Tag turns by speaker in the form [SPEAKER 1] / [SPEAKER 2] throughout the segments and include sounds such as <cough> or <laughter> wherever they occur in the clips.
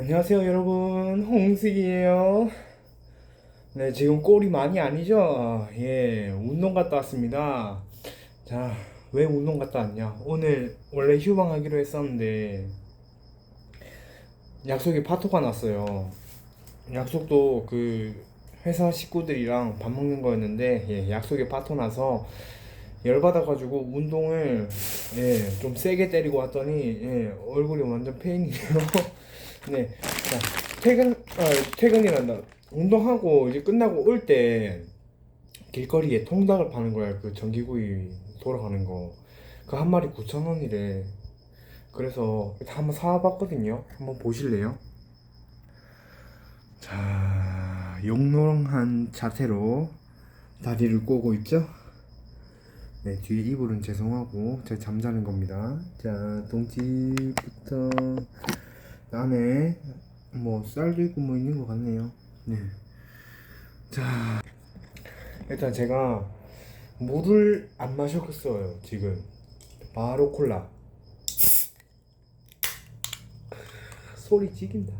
[SPEAKER 1] 안녕하세요 여러분. 홍식이에요. 네 지금 꼴이 많이 아니죠? 예 운동 갔다 왔습니다. 자 왜 운동 갔다 왔냐? 오늘 원래 휴방하기로 했었는데 약속에 파토가 났어요. 약속도 그 회사 식구들이랑 밥 먹는 거였는데 예, 약속에 파토 나서 열받아가지고 운동을 예, 좀 세게 때리고 왔더니 예, 얼굴이 완전 페인이네요 <laughs> 네. 자, 퇴근, 아, 퇴근이란다. 운동하고 이제 끝나고 올 때 길거리에 통닭을 파는 거야. 그 전기구이 돌아가는 거. 그 한 마리 9,000원이래. 그래서 일단 한번 사와봤거든요. 한번 보실래요? 자, 용롱한 자세로 다리를 꼬고 있죠? 네, 뒤에 이불은 죄송하고 제가 잠자는 겁니다. 자, 동지부터 안에 뭐 쌀도 있고 뭐 있는 것 같네요. 네. 자, 일단 제가 물을 안 마셨어요. 지금 바로 콜라. 소리 지긴다.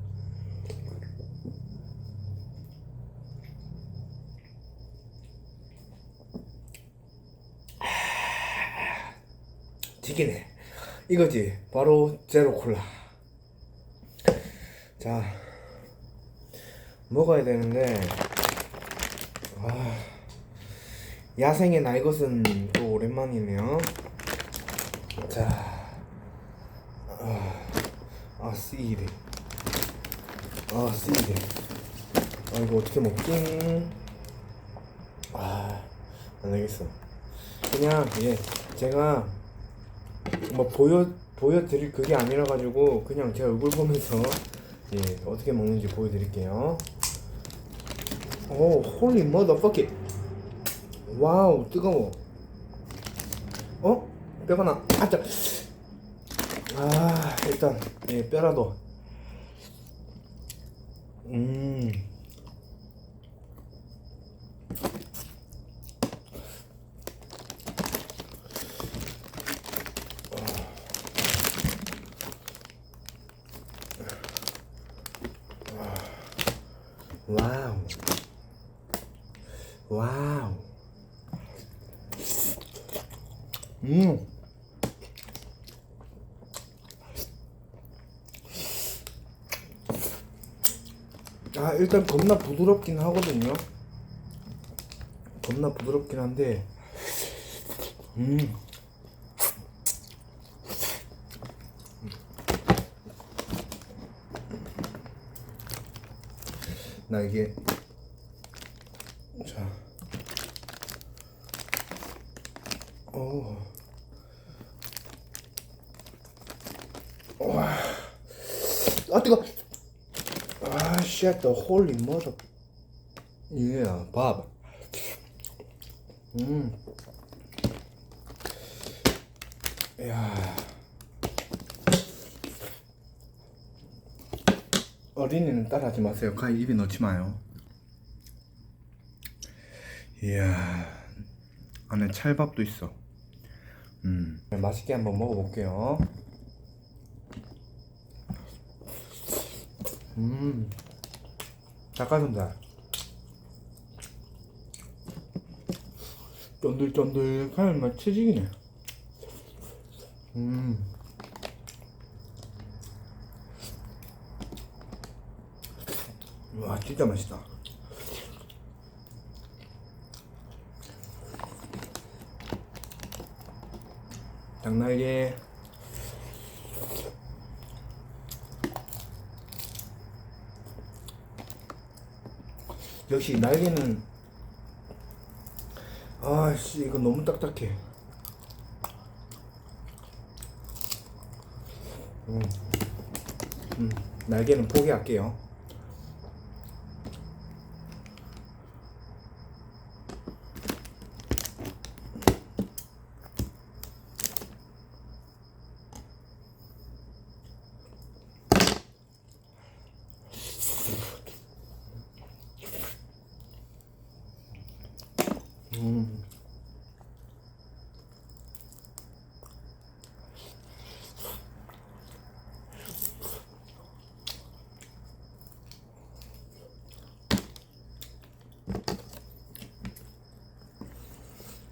[SPEAKER 1] 지기네. 이거지. 바로 제로 콜라. 자 먹어야 되는데 아, 야생의 날 것은 또 오랜만이네요. 자 아, 아 쓰이래 아 쓰이래 아 이거 어떻게 먹지? 아 안되겠어. 그냥 예 제가 뭐 보여 보여드릴 그게 아니라 가지고 그냥 제 얼굴 보면서 예, 어떻게 먹는지 보여드릴게요. 오, 홀리 머더퍼키. 와우, 뜨거워. 어? 뼈가 나. 아, 짜. 아, 일단, 예, 뼈라도. 음. 와우. 와우. 음. 아, 일단 겁나 부드럽긴 하거든요. 겁나 부드럽긴 한데, 음. 나 이게 자, 오, 와, 아 뜨거, 아, shit, the holy mother, yeah, 밥, 음, 야. 어린이는 따라하지 마세요. 가위 입에 넣지 마요. 이야, 안에 찰밥도 있어. 음, 맛있게 한번 먹어볼게요. 음, 닭가슴살. 쫀득쫀득한 맛 치즈기네. 음. 와 진짜 맛있다. 닭날개. 역시 날개는 아씨 이거 너무 딱딱해. 음. 음, 날개는 포기할게요 음.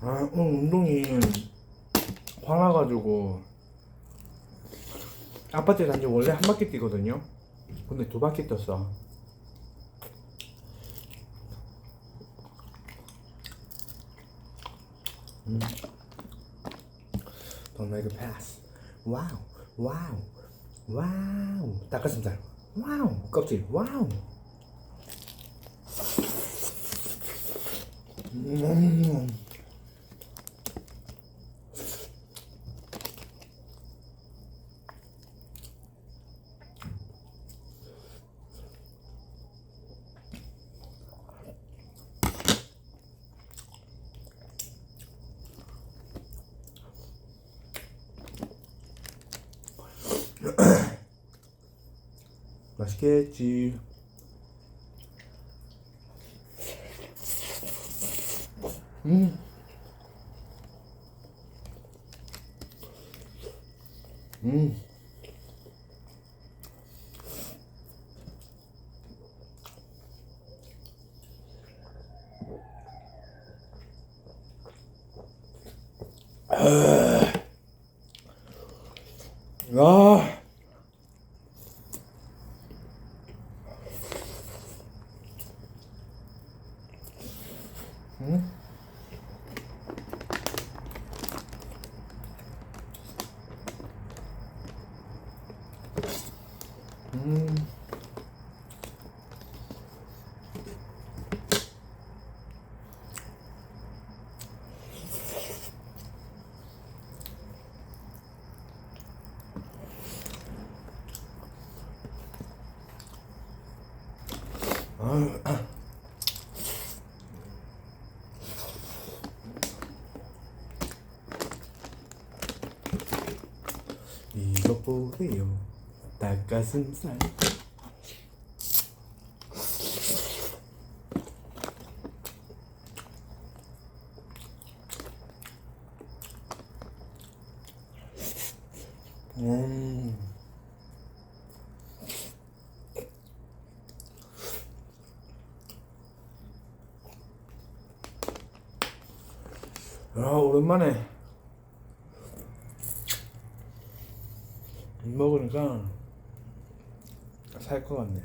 [SPEAKER 1] 아, 오늘 운동이 화나가지고 아파트 단지 원래 한 바퀴 뛰거든요. 근데 두 바퀴 떴어. Don't make a pass. 와우, 와우, 와우. 닭가슴살. 와우. 껍질. 와우. 음. <clears throat> 맛있겠지. 음. 음. 아. 응? 음. 아유, 아. 이거 보세요. 닭가슴살. 음. 아, 오랜만에 먹으니까 살 것 같네.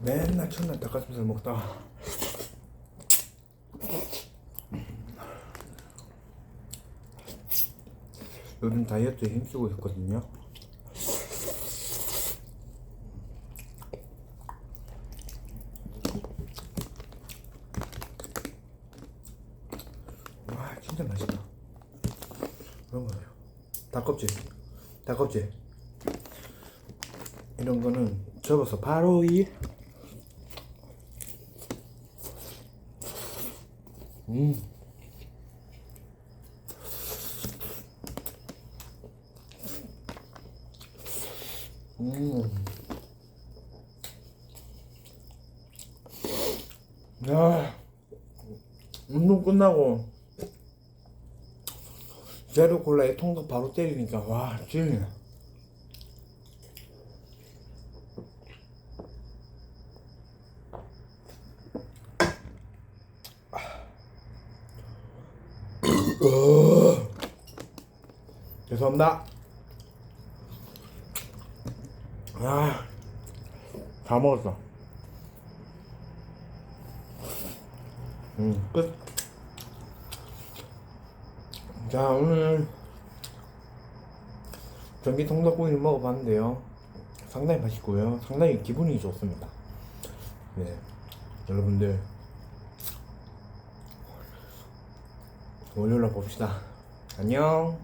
[SPEAKER 1] 맨날 첫날 닭가슴살 먹다가 요즘 다이어트에 힘쓰고 있거든요. 와 진짜 맛있다. 그런 거예요. 닭껍질, 닭껍질. 이런 거는 접어서 바로 이 음. 음. 야, 운동 끝나고 제로 콜라에 통닭 바로 때리니까 와 ጭ네. 죄송합니다. 아, 다 먹었어. 음, 끝. 자, 오늘 전기 통닭구이를 먹어봤는데요. 상당히 맛있고요. 상당히 기분이 좋습니다. 네. 여러분들, 월요일날 봅시다. 안녕.